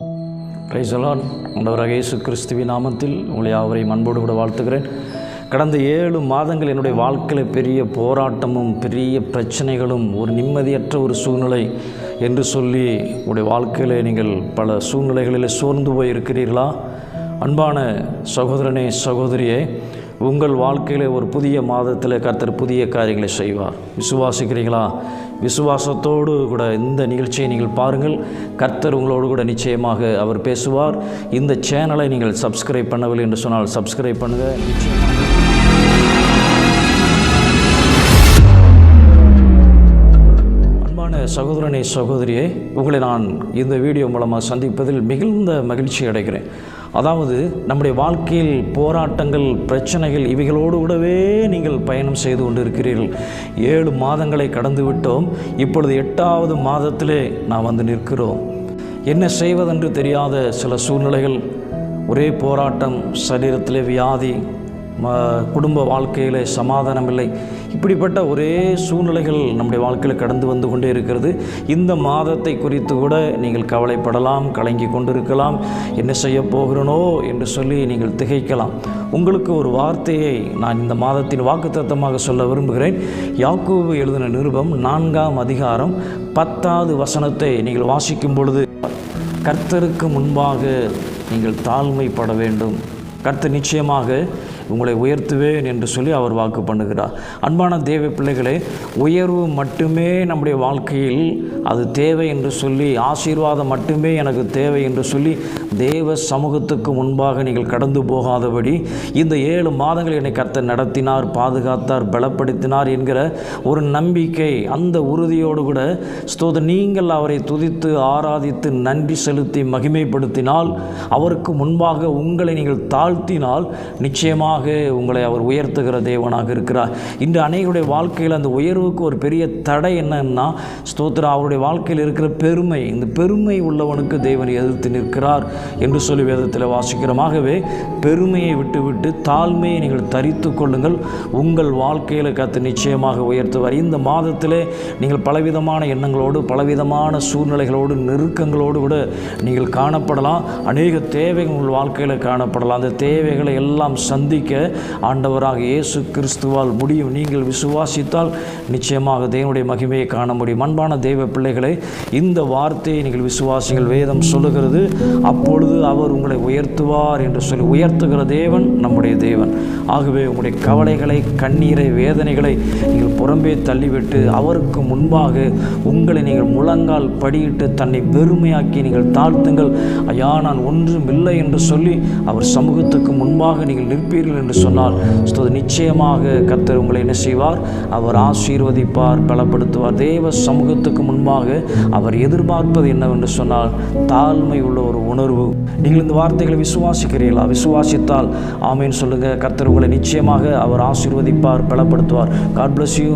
பிரைசலான் ஆண்டவராக இயேசு கிறிஸ்துவின் நாமத்தில் உங்களை யாவரையும் அன்போடு கூட வாழ்த்துகிறேன். கடந்த ஏழு மாதங்கள் என்னுடைய வாழ்க்கையில் பெரிய போராட்டமும் பெரிய பிரச்சனைகளும் ஒரு நிம்மதியற்ற ஒரு சூழ்நிலை என்று சொல்லி உங்களுடைய வாழ்க்கையில் நீங்கள் பல சூழ்நிலைகளில் சோர்ந்து போய் இருக்கிறீர்களா அன்பான சகோதரனே சகோதரியே உங்கள் வாழ்க்கையில் ஒரு புதிய மாதத்தில் கர்த்தர் புதிய காரியங்களை செய்வார். விசுவாசிக்கிறீங்களா விசுவாசத்தோடு கூட இந்த நிகழ்ச்சியை நீங்கள் பாருங்கள். கர்த்தர் உங்களோடு கூட நிச்சயமாக அவர் பேசுவார். இந்த சேனலை நீங்கள் சப்ஸ்கிரைப் பண்ணவில்லை என்று சொன்னால் சப்ஸ்கிரைப் பண்ணுங்கள் அன்பான சகோதரனே சகோதரியை உங்களை நான் இந்த வீடியோ மூலமாக சந்திப்பதில் மிகுந்த மகிழ்ச்சி அடைகிறேன். அதாவது நம்முடைய வாழ்க்கையில் போராட்டங்கள் பிரச்சனைகள் இவைகளோடு கூடவே நீங்கள் பயணம் செய்து கொண்டிருக்கிறீர்கள். ஏழு மாதங்களை கடந்து விட்டோம். இப்பொழுது எட்டாவது மாதத்திலே நாம் வந்து நிற்கிறோம். என்ன செய்வதென்று தெரியாத சில சூழ்நிலைகள். ஒரே போராட்டம் சரீரத்திலே வியாதி குடும்ப வாழ்க்கையில் சமாதானம் இல்லை இப்படிப்பட்ட ஒரே சூழ்நிலைகள் நம்முடைய வாழ்க்கையில் கடந்து வந்து கொண்டே இருக்கிறது. இந்த மாதத்தை குறித்து கூட நீங்கள் கவலைப்படலாம் கலங்கி கொண்டிருக்கலாம். என்ன செய்ய போகிறனோ என்று சொல்லி நீங்கள் திகைக்கலாம். உங்களுக்கு ஒரு வார்த்தையை நான் இந்த மாதத்தின் வாக்குத்தத்தமாக சொல்ல விரும்புகிறேன். யாக்கோவு எழுதின நிருபம் நான்காம் அதிகாரம் பத்தாவது வசனத்தை நீங்கள் வாசிக்கும் பொழுது கர்த்தருக்கு முன்பாக நீங்கள் தாழ்மைப்பட வேண்டும். கர்த்தர் நிச்சயமாக உங்களை உயர்த்துவேன் என்று சொல்லி அவர் வாக்கு பண்ணுகிறார். அன்பான தேவ பிள்ளைகளே உயர்வு மட்டுமே நம்முடைய வாழ்க்கையில் அது தேவை என்று சொல்லி ஆசீர்வாதம் மட்டுமே எனக்கு தேவை என்று சொல்லி தேவ சமூகத்துக்கு முன்பாக நீங்கள் கடந்து போகாதபடி இந்த ஏழு மாதங்கள் என்னை கர்த்தர் நடத்தினார் பாதுகாத்தார் பலப்படுத்தினார் என்கிற ஒரு நம்பிக்கை அந்த உறுதியோடு கூட ஸ்தோத நீங்கள் அவரை துதித்து ஆராதித்து நன்றி செலுத்தி மகிமைப்படுத்தினால் அவருக்கு முன்பாக உங்களை நீங்கள் தாழ்த்தினால் நிச்சயமாக உங்களை அவர் உயர்த்துகிற தேவனாக இருக்கிறார். இன்று அநேகருடைய வாழ்க்கையில் அந்த உயர்வுக்கு ஒரு பெரிய தடை என்னன்னா ஸ்தோத்திரம் அவருடைய வாழ்க்கையில் இருக்கிற பெருமை இந்த பெருமை உள்ளவனுக்கு தேவன் எதிர்த்து நிற்கிறார் என்று சொல்லி வேதத்தில் வாசிக்கிறோமாகவே பெருமையை விட்டுவிட்டு தாழ்மையை நீங்கள் தரித்து கொள்ளுங்கள். உங்கள் வாழ்க்கையில் கற்று நிச்சயமாக உயர்த்துவார். இந்த மாதத்திலே நீங்கள் பலவிதமான எண்ணங்களோடு பலவிதமான சூழ்நிலைகளோடு நெருக்கங்களோடு கூட நீங்கள் காணப்படலாம். அநேக தேவைகள் உங்கள் வாழ்க்கையில் காணப்படலாம். அந்த தேவைகளை எல்லாம் சந்திக்க ஆண்டவராக இயேசு கிறிஸ்துவால் முடியும். நீங்கள் விசுவாசித்தால் நிச்சயமாக தேவனுடைய மகிமையை காண முடியும். அன்பான தெய்வ பிள்ளைகளை இந்த வார்த்தையை நீங்கள் விசுவாசிகள் வேதம் சொல்லுகிறது அப்பொழுது அவர் உங்களை உயர்த்துவார் என்று சொல்லி உயர்த்துகிற தேவன் நம்முடைய தேவன். ஆகவே உங்களுடைய கவலைகளை கண்ணீரை வேதனைகளை நீங்கள் புறம்பே தள்ளிவிட்டு அவருக்கு முன்பாக உங்களை நீங்கள் முழங்கால் படியிட்டு தன்னை பெருமையாக்கி நீங்கள் தாழ்த்துங்கள். ஐயா நான் ஒன்றும் இல்லை என்று சொல்லி அவர் சமூகத்துக்கு முன்பாக நீங்கள் நிற்பீர்கள் என்று சொன்னால் ஸ்தோத்திரம், நிச்சயமாக கத்தர் உங்களை என்ன செய்வார்? அவர் ஆசீர்வதிப்பார் பலப்படுத்துவார். தேவ சமூகத்துக்கு முன்பாக அவர் எதிர்பார்ப்பது என்னவென்று சொன்னால் தாழ்மை உள்ள ஒரு உணர்வு. நீங்கள் இந்த வார்த்தைகளை விசுவாசிக்கிறீர்களா? விசுவாசித்தால் ஆமீன் சொல்லுங்கள் கத்தர் உங்களை நிச்சயமாக அவர் ஆசீர்வதிப்பார் பலப்படுத்துவார். God bless you